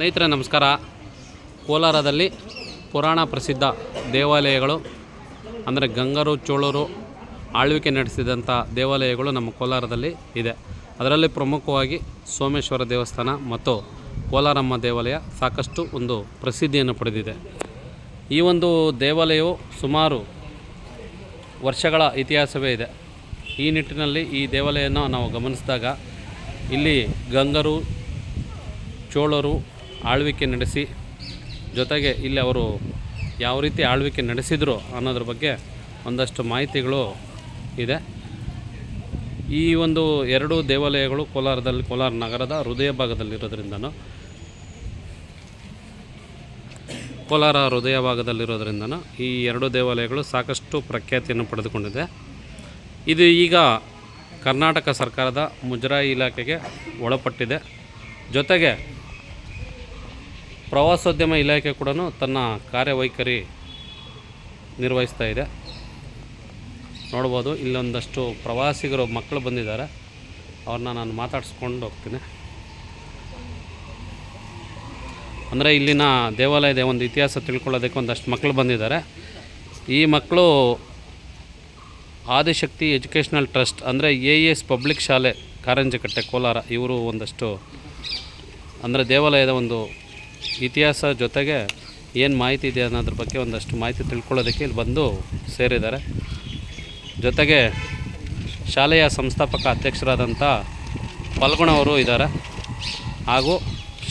ಸ್ನೇಹಿತರೆ, ನಮಸ್ಕಾರ. ಕೋಲಾರದಲ್ಲಿ ಪುರಾಣ ಪ್ರಸಿದ್ಧ ದೇವಾಲಯಗಳು, ಅಂದರೆ ಗಂಗರು, ಚೋಳರು ಆಳ್ವಿಕೆ ನಡೆಸಿದಂಥ ದೇವಾಲಯಗಳು ನಮ್ಮ ಕೋಲಾರದಲ್ಲಿ ಇದೆ. ಅದರಲ್ಲಿ ಪ್ರಮುಖವಾಗಿ ಸೋಮೇಶ್ವರ ದೇವಸ್ಥಾನ ಮತ್ತು ಕೋಲಾರಮ್ಮ ದೇವಾಲಯ ಸಾಕಷ್ಟು ಒಂದು ಪ್ರಸಿದ್ಧಿಯನ್ನು ಪಡೆದಿದೆ. ಈ ಒಂದು ದೇವಾಲಯವು ಸುಮಾರು ವರ್ಷಗಳ ಇತಿಹಾಸವೇ ಇದೆ. ಈ ನಿಟ್ಟಿನಲ್ಲಿ ಈ ದೇವಾಲಯವನ್ನು ನಾವು ಗಮನಿಸಿದಾಗ ಇಲ್ಲಿ ಗಂಗರು, ಚೋಳರು ಆಳ್ವಿಕೆ ನಡೆಸಿ, ಜೊತೆಗೆ ಇಲ್ಲಿ ಅವರು ಯಾವ ರೀತಿ ಆಳ್ವಿಕೆ ನಡೆಸಿದರು ಅನ್ನೋದ್ರ ಬಗ್ಗೆ ಒಂದಷ್ಟು ಮಾಹಿತಿಗಳು ಇದೆ. ಈ ಒಂದು ಎರಡು ದೇವಾಲಯಗಳು ಕೋಲಾರದಲ್ಲಿ, ಕೋಲಾರ ನಗರದ ಹೃದಯ ಭಾಗದಲ್ಲಿರೋದ್ರಿಂದನೂ, ಕೋಲಾರ ಹೃದಯ ಭಾಗದಲ್ಲಿರೋದ್ರಿಂದನೂ ಈ ಎರಡು ದೇವಾಲಯಗಳು ಸಾಕಷ್ಟು ಪ್ರಖ್ಯಾತಿಯನ್ನು ಪಡೆದುಕೊಂಡಿದೆ. ಇದು ಈಗ ಕರ್ನಾಟಕ ಸರ್ಕಾರದ ಮುಜರಾಯಿ ಇಲಾಖೆಗೆ ಒಳಪಟ್ಟಿದೆ. ಜೊತೆಗೆ ಪ್ರವಾಸೋದ್ಯಮ ಇಲಾಖೆ ಕೂಡ ತನ್ನ ಕಾರ್ಯವೈಖರಿ ನಿರ್ವಹಿಸ್ತಾ ಇದೆ. ನೋಡ್ಬೋದು ಇಲ್ಲೊಂದಷ್ಟು ಪ್ರವಾಸಿಗರು ಮಕ್ಕಳು ಬಂದಿದ್ದಾರೆ. ಅವ್ರನ್ನ ನಾನು ಮಾತಾಡಿಸ್ಕೊಂಡು ಹೋಗ್ತೀನಿ. ಅಂದರೆ ಇಲ್ಲಿನ ದೇವಾಲಯದ ಒಂದು ಇತಿಹಾಸ ತಿಳ್ಕೊಳ್ಳೋದಕ್ಕೆ ಒಂದಷ್ಟು ಮಕ್ಕಳು ಬಂದಿದ್ದಾರೆ. ಈ ಮಕ್ಕಳು ಆದಿಶಕ್ತಿ ಎಜುಕೇಷ್ನಲ್ ಟ್ರಸ್ಟ್ ಅಂದರೆ ಎ ಎಸ್ ಪಬ್ಲಿಕ್ ಶಾಲೆ ಕಾರಂಜಕಟ್ಟೆ ಕೋಲಾರ ಇವರು ಒಂದಷ್ಟು ಅಂದರೆ ದೇವಾಲಯದ ಒಂದು ಇತಿಹಾಸ ಜೊತೆಗೆ ಏನು ಮಾಹಿತಿ ಇದೆ ಅನ್ನೋದ್ರ ಬಗ್ಗೆ ಒಂದಷ್ಟು ಮಾಹಿತಿ ತಿಳ್ಕೊಳ್ಳೋದಕ್ಕೆ ಇಲ್ಲಿ ಬಂದು ಸೇರಿದ್ದಾರೆ. ಜೊತೆಗೆ ಶಾಲೆಯ ಸಂಸ್ಥಾಪಕ ಅಧ್ಯಕ್ಷರಾದಂಥ ಫಲ್ಗುಣವರು ಇದ್ದಾರೆ. ಹಾಗೂ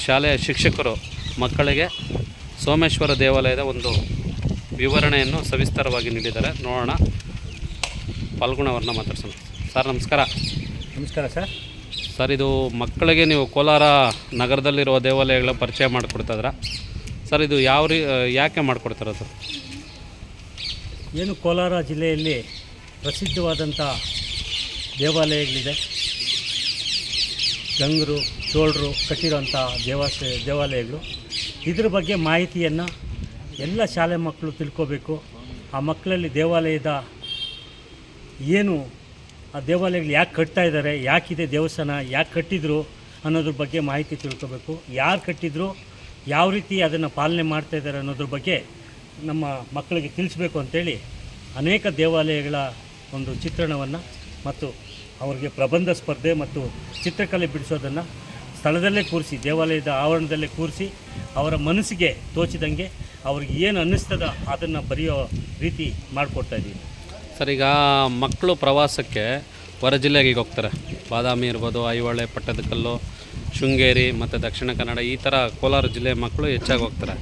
ಶಾಲೆಯ ಶಿಕ್ಷಕರು ಮಕ್ಕಳಿಗೆ ಸೋಮೇಶ್ವರ ದೇವಾಲಯದ ಒಂದು ವಿವರಣೆಯನ್ನು ಸವಿಸ್ತಾರವಾಗಿ ನೀಡಿದ್ದಾರೆ. ನೋಡೋಣ. ಫಲ್ಗುಣವ್ರನ್ನ ಮಾತಾಡ್ಸೋಣ. ಸರ್, ನಮಸ್ಕಾರ. ನಮಸ್ಕಾರ ಸರ್. ಸರ್, ಇದು ಮಕ್ಕಳಿಗೆ ನೀವು ಕೋಲಾರ ನಗರದಲ್ಲಿರುವ ದೇವಾಲಯಗಳ ಪರಿಚಯ ಮಾಡಿಕೊಡ್ತಾಯಿದ್ರ ಸರ್, ಇದು ಯಾವ ರೀ ಯಾಕೆ ಮಾಡಿಕೊಡ್ತಿರೋದು ಏನು ಕೋಲಾರ ಜಿಲ್ಲೆಯಲ್ಲಿ ಪ್ರಸಿದ್ಧವಾದಂಥ ದೇವಾಲಯಗಳಿದೆ. ಗಂಗರು, ಚೋಳರು ಕಟ್ಟಿರೋಂಥ ದೇವಾಸ, ದೇವಾಲಯಗಳು. ಇದ್ರ ಬಗ್ಗೆ ಮಾಹಿತಿಯನ್ನು ಎಲ್ಲ ಶಾಲೆ ಮಕ್ಕಳು ತಿಳ್ಕೋಬೇಕು. ಆ ಮಕ್ಕಳಲ್ಲಿ ದೇವಾಲಯದ ಏನು ಆ ದೇವಾಲಯಗಳು ಯಾಕೆ ಕಟ್ತಾ ಇದ್ದಾರೆ ಯಾಕಿದೆ ದೇವಸ್ಥಾನ, ಯಾಕೆ ಕಟ್ಟಿದ್ರು ಅನ್ನೋದ್ರ ಬಗ್ಗೆ ಮಾಹಿತಿ ತಿಳ್ಕೋಬೇಕು. ಯಾರು ಕಟ್ಟಿದ್ರು, ಯಾವ ರೀತಿ ಅದನ್ನು ಪಾಲನೆ ಮಾಡ್ತಾ ಇದ್ದಾರೆ ಅನ್ನೋದ್ರ ಬಗ್ಗೆ ನಮ್ಮ ಮಕ್ಕಳಿಗೆ ತಿಳಿಸ್ಬೇಕು ಅಂತೇಳಿ ಅನೇಕ ದೇವಾಲಯಗಳ ಒಂದು ಚಿತ್ರಣವನ್ನು ಮತ್ತು ಅವರಿಗೆ ಪ್ರಬಂಧ ಸ್ಪರ್ಧೆ ಮತ್ತು ಚಿತ್ರಕಲೆ ಬಿಡಿಸೋದನ್ನು ಸ್ಥಳದಲ್ಲೇ ಕೂರಿಸಿ, ದೇವಾಲಯದ ಆವರಣದಲ್ಲೇ ಕೂರಿಸಿ ಅವರ ಮನಸ್ಸಿಗೆ ತೋಚಿದಂಗೆ ಅವ್ರಿಗೆ ಏನು ಅನ್ನಿಸ್ತದ ಅದನ್ನು ಬರೆಯೋ ರೀತಿ ಮಾಡಿಕೊಡ್ತಾ ಇದ್ದೀವಿ. ಸರ್, ಈಗ ಮಕ್ಕಳು ಪ್ರವಾಸಕ್ಕೆ ಹೊರ ಜಿಲ್ಲೆಗೆ ಈಗ ಹೋಗ್ತಾರೆ. ಬಾದಾಮಿ ಇರ್ಬೋದು, ಐಹೊಳೆ, ಪಟ್ಟದಕಲ್ಲು, ಶೃಂಗೇರಿ ಮತ್ತು ದಕ್ಷಿಣ ಕನ್ನಡ ಈ ಥರ ಕೋಲಾರ ಜಿಲ್ಲೆಯ ಮಕ್ಕಳು ಹೆಚ್ಚಾಗಿ ಹೋಗ್ತಾರೆ.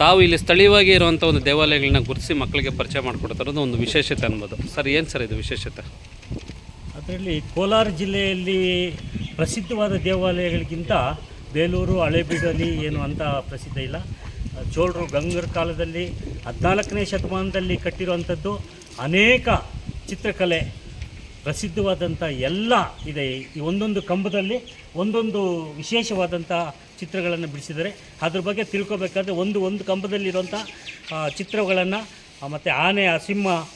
ತಾವು ಇಲ್ಲಿ ಸ್ಥಳೀಯವಾಗಿ ಇರುವಂಥ ಒಂದು ದೇವಾಲಯಗಳನ್ನ ಗುರುತಿಸಿ ಮಕ್ಕಳಿಗೆ ಪರಿಚಯ ಮಾಡಿಕೊಡ್ತಾರೋದು ಒಂದು ವಿಶೇಷತೆ ಅನ್ಬೋದು. ಸರ್, ಏನು ಸರ್ ಇದು ವಿಶೇಷತೆ? ಅದರಲ್ಲಿ ಕೋಲಾರ ಜಿಲ್ಲೆಯಲ್ಲಿ ಪ್ರಸಿದ್ಧವಾದ ದೇವಾಲಯಗಳಿಗಿಂತ ಬೇಲೂರು ಹಳೆಬೀಡಲ್ಲಿ ಏನು ಅಂತ ಪ್ರಸಿದ್ಧ ಇಲ್ಲ. ಚೋಳರು ಗಂಗರ ಕಾಲದಲ್ಲಿ ಹದಿನಾಲ್ಕನೇ ಶತಮಾನದಲ್ಲಿ ಕಟ್ಟಿರುವಂಥದ್ದು ಅನೇಕ ಚಿತ್ರಕಲೆ ಪ್ರಸಿದ್ಧವಾದಂಥ ಎಲ್ಲ ಇದೆ. ಈ ಒಂದೊಂದು ಕಂಬದಲ್ಲಿ ಒಂದೊಂದು ವಿಶೇಷವಾದಂಥ ಚಿತ್ರಗಳನ್ನು ಬಿಡಿಸಿದ್ದಾರೆ. ಅದ್ರ ಬಗ್ಗೆ ತಿಳ್ಕೊಬೇಕಾದ್ರೆ ಒಂದು ಒಂದು ಕಂಬದಲ್ಲಿರುವಂಥ ಚಿತ್ರಗಳನ್ನು ಮತ್ತು ಆನೆ, ಆ, ಸಿಂಹ,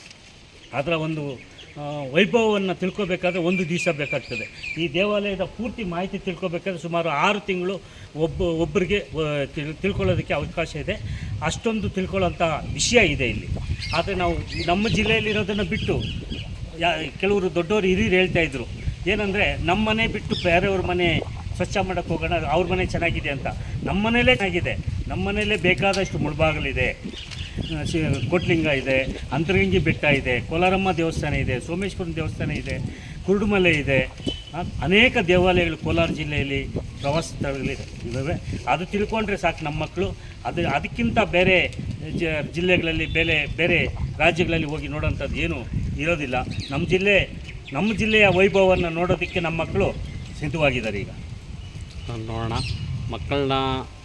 ಅದರ ಒಂದು ವೈಭವವನ್ನು ತಿಳ್ಕೊಬೇಕಾದ್ರೆ ಒಂದು ದಿವಸ ಬೇಕಾಗ್ತದೆ. ಈ ದೇವಾಲಯದ ಪೂರ್ತಿ ಮಾಹಿತಿ ತಿಳ್ಕೊಬೇಕಾದ್ರೆ ಸುಮಾರು ಆರು ತಿಂಗಳು ಒಬ್ಬ, ಒಬ್ಬರಿಗೆ ತಿಳ್ಕೊಳ್ಳೋದಕ್ಕೆ ಅವಕಾಶ ಇದೆ. ಅಷ್ಟೊಂದು ತಿಳ್ಕೊಳ್ಳೋಂಥ ವಿಷಯ ಇದೆ ಇಲ್ಲಿ. ಆದರೆ ನಾವು ನಮ್ಮ ಜಿಲ್ಲೆಯಲ್ಲಿರೋದನ್ನು ಬಿಟ್ಟು ಯಾ ಕೆಲವರು ದೊಡ್ಡವರು ಹಿರಿಯರು ಹೇಳ್ತಾ ಇದ್ರು. ಏನಂದರೆ ನಮ್ಮ ಮನೆ ಬಿಟ್ಟು ಬೇರೆಯವ್ರ ಮನೆ ಸ್ವಚ್ಛ ಮಾಡೋಕ್ಕೆ ಹೋಗೋಣ, ಅವ್ರ ಮನೆ ಚೆನ್ನಾಗಿದೆ ಅಂತ. ನಮ್ಮ ಮನೇಲೇ ಚೆನ್ನಾಗಿದೆ. ನಮ್ಮ ಮನೇಲೇ ಬೇಕಾದಷ್ಟು ಮುಳಬಾಗಲಿದೆ. ಕೋಟ್ಲಿಂಗ ಇದೆ, ಅಂತರಗಂಗಿ ಬೆಟ್ಟ ಇದೆ, ಕೋಲಾರಮ್ಮ ದೇವಸ್ಥಾನ ಇದೆ, ಸೋಮೇಶ್ವರನ ದೇವಸ್ಥಾನ ಇದೆ, ಕುರುಡುಮಲೆ ಇದೆ. ಅನೇಕ ದೇವಾಲಯಗಳು ಕೋಲಾರ ಜಿಲ್ಲೆಯಲ್ಲಿ ಪ್ರವಾಸ ಸ್ಥಳಗಳಲ್ಲಿ ಇದ್ದಾವೆ. ಅದು ತಿಳ್ಕೊಂಡ್ರೆ ಸಾಕು ನಮ್ಮ ಮಕ್ಕಳು. ಅದು ಅದಕ್ಕಿಂತ ಬೇರೆ ಜ ಜಿಲ್ಲೆಗಳಲ್ಲಿ ಬೇರೆ ಬೇರೆ ರಾಜ್ಯಗಳಲ್ಲಿ ಹೋಗಿ ನೋಡೋಂಥದ್ದು ಏನೂ ಇರೋದಿಲ್ಲ. ನಮ್ಮ ಜಿಲ್ಲೆ, ನಮ್ಮ ಜಿಲ್ಲೆಯ ವೈಭವವನ್ನು ನೋಡೋದಕ್ಕೆ ನಮ್ಮ ಮಕ್ಕಳು ಸಿದ್ಧವಾಗಿದ್ದಾರೆ ಈಗ. ನೋಡೋಣ. ಮಕ್ಕಳನ್ನ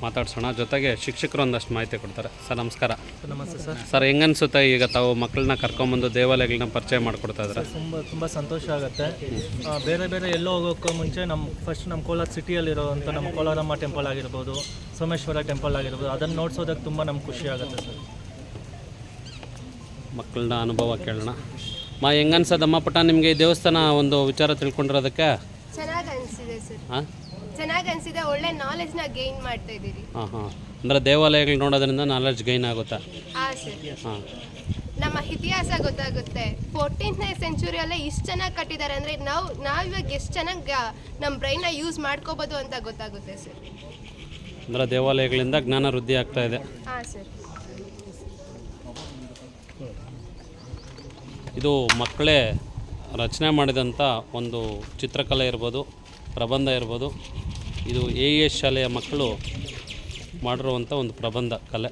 ಮಾತಾಡ್ಸೋಣ. ಜೊತೆಗೆ ಶಿಕ್ಷಕರು ಒಂದಷ್ಟು ಮಾಹಿತಿ ಕೊಡ್ತಾರೆ. ಸರ್ ನಮಸ್ಕಾರ. ನಮಸ್ತೆ ಸರ್. ಸರ್ ಹೆಂಗನ್ಸುತ್ತೆ ಈಗ ತಾವು ಮಕ್ಕಳನ್ನ ಕರ್ಕೊಂಬಂದು ದೇವಾಲಯಗಳನ್ನ ಪರಿಚಯ ಮಾಡಿಕೊಡ್ತಾ ಇದ್ದಾರೆ? ತುಂಬ ತುಂಬ ಸಂತೋಷ ಆಗುತ್ತೆ. ಬೇರೆ ಬೇರೆ ಎಲ್ಲೋ ಹೋಗೋಕ್ಕೂ ಮುಂಚೆ ನಮ್ಮ ಫಸ್ಟ್ ನಮ್ಮ ಕೋಲಾರ ಸಿಟಿಯಲ್ಲಿರೋವಂಥ ನಮ್ಮ ಕೋಲಾರಮ್ಮ ಟೆಂಪಲ್ ಆಗಿರ್ಬೋದು ಸೋಮೇಶ್ವರ ಟೆಂಪಲ್ ಆಗಿರ್ಬೋದು ಅದನ್ನು ನೋಡ್ಸೋದಕ್ಕೆ ತುಂಬ ನಮ್ಗೆ ಖುಷಿ ಆಗುತ್ತೆ ಸರ್. ಮಕ್ಕಳನ್ನ ಅನುಭವ ಕೇಳೋಣ. ಮಾ ಹೆಂಗನ್ಸದಮ್ಮ ಪುಟ್ಟ? ನಿಮಗೆ ಈ ದೇವಸ್ಥಾನ ಒಂದು ವಿಚಾರ ತಿಳ್ಕೊಂಡಿರೋದಕ್ಕೆ? ಚೆನ್ನಾಗಿ ಅನಿಸಿದೆ ಸರ್. ಹಾಂ ಚೆನ್ನಾಗಿ ಅನಿಸಿದೆ ಒಳ್ಳೆ ನಾಲೆಜ್ನ ಗೇನ್ ಮಾಡ್ತಾ ಇದ್ದೀರಿ. ಹಾಂ ಹಾಂ. ಅಂದರೆ ದೇವಾಲಯಗಳು ನೋಡೋದ್ರಿಂದ ನಾಲೆಡ್ಜ್ ಗೈನ್ ಆಗುತ್ತಾ? ಹಾಂ ಸರ್ ಹಾಂ. ನಮ್ಮ ಇತಿಹಾಸ ಗೊತ್ತಾಗುತ್ತೆ. ಫೋರ್ಟೀನ್ತ್ನೇ ಸೆಂಚುರಿಯಲ್ಲೇ ಇಷ್ಟು ಚೆನ್ನಾಗಿ ಕಟ್ಟಿದ್ದಾರೆ ಅಂದರೆ ನಾವು ನಾವು ಇವಾಗ ಎಷ್ಟು ಚೆನ್ನಾಗಿ ನಮ್ಮ ಬ್ರೈನ್ನ ಯೂಸ್ ಮಾಡ್ಕೋಬೋದು ಅಂತ ಗೊತ್ತಾಗುತ್ತೆ ಸರ್ ಅಂದರೆ ದೇವಾಲಯಗಳಿಂದ ಜ್ಞಾನ ವೃದ್ಧಿ ಆಗ್ತಾ ಇದೆ. ಹಾಂ ಸರ್ ಇದು ಮಕ್ಕಳೇ ರಚನೆ ಮಾಡಿದಂಥ ಒಂದು ಚಿತ್ರಕಲೆ ಇರ್ಬೋದು. ಪ್ರಬಂಧ ಇರ್ಬೋದು. ಇದು ಎ ಎಸ್ ಶಾಲೆಯ ಮಕ್ಕಳು ಮಾಡಿರುವಂಥ ಒಂದು ಪ್ರಬಂಧ ಕಲೆ.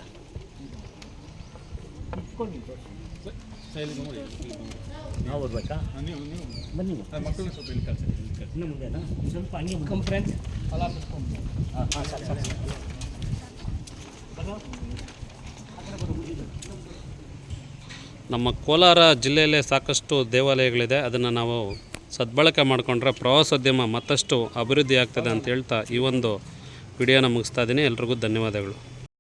ನಮ್ಮ ಕೋಲಾರ ಜಿಲ್ಲೆಯಲ್ಲೇ ಸಾಕಷ್ಟು ದೇವಾಲಯಗಳಿದೆ. ಅದನ್ನು ನಾವು ಸದ್ಬಳಕೆ ಮಾಡಿಕೊಂಡ್ರೆ ಪ್ರವಾಸೋದ್ಯಮ ಮತ್ತಷ್ಟು ಅಭಿವೃದ್ಧಿ ಆಗ್ತದೆ ಅಂತ ಹೇಳ್ತಾ ಈ ಒಂದು ವಿಡಿಯೋನ ಮುಗಿಸ್ತಾ ಇದ್ದೀನಿ. ಎಲ್ರಿಗೂ ಧನ್ಯವಾದಗಳು.